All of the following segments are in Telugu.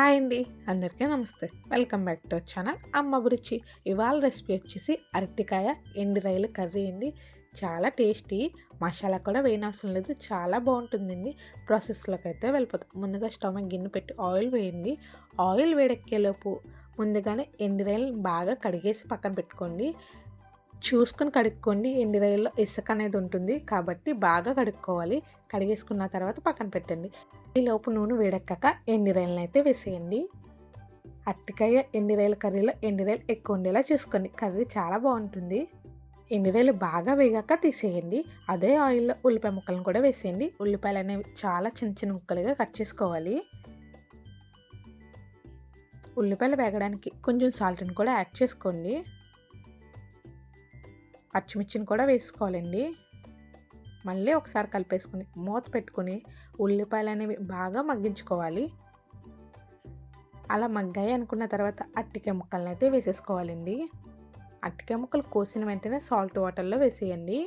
హాయ్ అండి. అందరికీ నమస్తే. Welcome back to channel. అమ్మ గురించి ఇవాళ రెసిపీ వచ్చేసి అరటికాయ ఎండి రైలు కర్రీ అండి. చాలా టేస్టీ. మసాలా కూడా వేయనవసరం లేదు. చాలా బాగుంటుందండి. ప్రాసెస్లోకి అయితే వెళ్ళిపోతాం. ముందుగా స్టవ్ గిన్నె పెట్టి ఆయిల్ వేయండి. ఆయిల్ వేడెక్కేలోపు ముందుగానే ఎండి రైలు బాగా కడిగేసి పక్కన పెట్టుకోండి. చూసుకొని కడుక్కోండి. ఎండి రైల్లో ఇసుక అనేది ఉంటుంది. కాబట్టి బాగా కడుక్కోవాలి. కడిగేసుకున్న తర్వాత పక్కన పెట్టండి. ఈ లోపు నూనె వేడెక్కాక ఎండి రైలను అయితే వేసేయండి. అట్టికాయ ఎండి రైల కర్రీలో ఎండి రైలు ఎక్కువ ఉండేలా చూసుకోండి. కర్రీ చాలా బాగుంటుంది. ఎండి రైలు బాగా వేగాక తీసేయండి. అదే ఆయిల్లో ఉల్లిపాయ ముక్కలను కూడా వేసేయండి. ఉల్లిపాయలు అనేవి చాలా చిన్న చిన్న ముక్కలుగా కట్ చేసుకోవాలి. ఉల్లిపాయలు వేగడానికి కొంచెం సాల్ట్ని కూడా యాడ్ చేసుకోండి. పచ్చిమిర్చిని కూడా వేసుకోవాలండి. మళ్ళీ ఒకసారి కలిపేసుకుని మూత పెట్టుకుని ఉల్లిపాయలు అనేవి బాగా మగ్గించుకోవాలి. అలా మగ్గాయి అనుకున్న తర్వాత అట్టికాయ ముక్కలను అయితే వేసేసుకోవాలండి. అట్టికాయ ముక్కలు కోసిన వెంటనే సాల్ట్ వాటర్లో వేసేయండి.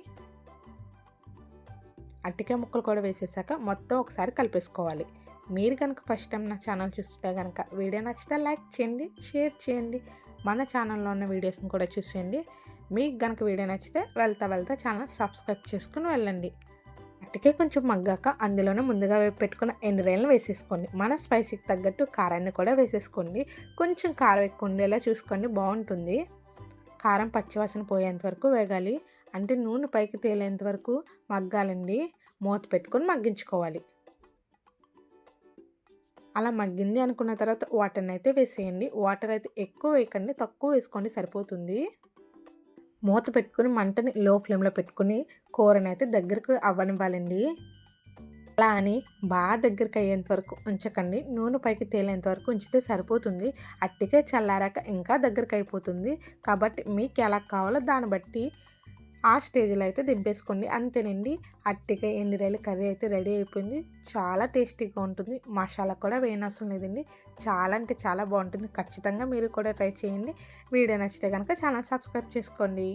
అట్టికాయ ముక్కలు కూడా వేసేసాక మొత్తం ఒకసారి కలిపేసుకోవాలి. మీరు కనుక ఫస్ట్ టైం నా ఛానల్ చూస్తే కనుక వీడియో నచ్చితే లైక్ చేయండి షేర్ చేయండి. మన ఛానల్లో ఉన్న వీడియోస్ని కూడా చూసేయండి. మీకు కనుక వీడియో నచ్చితే వెళ్తా వెళ్తా ఛానల్ సబ్స్క్రైబ్ చేసుకుని వెళ్ళండి. అటుకే కొంచెం మగ్గాక అందులోనే ముందుగా పెట్టుకున్న పెట్టుకున్న ఎండురేలను వేసేసుకోండి. మన స్పైసీకి తగ్గట్టు కారాన్ని కూడా వేసేసుకోండి. కొంచెం కారం ఎక్కువ ఉండేలా చూసుకోండి బాగుంటుంది. కారం పచ్చివాసన పోయేంత వరకు వేగాలి. అంటే నూనె పైకి తేలేంత వరకు మగ్గాలండి. మూత పెట్టుకొని మగ్గించుకోవాలి. అలా మగ్గింది అనుకున్న తర్వాత వాటర్ని అయితే వేసేయండి. వాటర్ అయితే ఎక్కువ వేయకండి తక్కువ వేసుకోండి సరిపోతుంది. మూత పెట్టుకుని మంటని లో ఫ్లేమ్లో పెట్టుకుని కూరని అయితే దగ్గరకు అవ్వనివ్వాలండి. అలా అని బాగా దగ్గరికి అయ్యేంత వరకు ఉంచకండి. నూనె పైకి తేలేంత వరకు ఉంచితే సరిపోతుంది. అట్టికే చల్లారాక ఇంకా దగ్గరికి అయిపోతుంది. కాబట్టి మీకు ఎలా కావాలో దాన్ని బట్టి ఆ స్టేజ్లో అయితే దింపేసుకోండి. అంతేనండి. అట్టిగా ఎండిరాయలు కర్రీ అయితే రెడీ అయిపోయింది. చాలా టేస్టీగా ఉంటుంది. మసాలా కూడా వేయనవసరం లేదండి. చాలా అంటే చాలా బాగుంటుంది. ఖచ్చితంగా మీరు కూడా ట్రై చేయండి. వీడియో నచ్చితే కనుక ఛానల్ సబ్స్క్రైబ్ చేసుకోండి.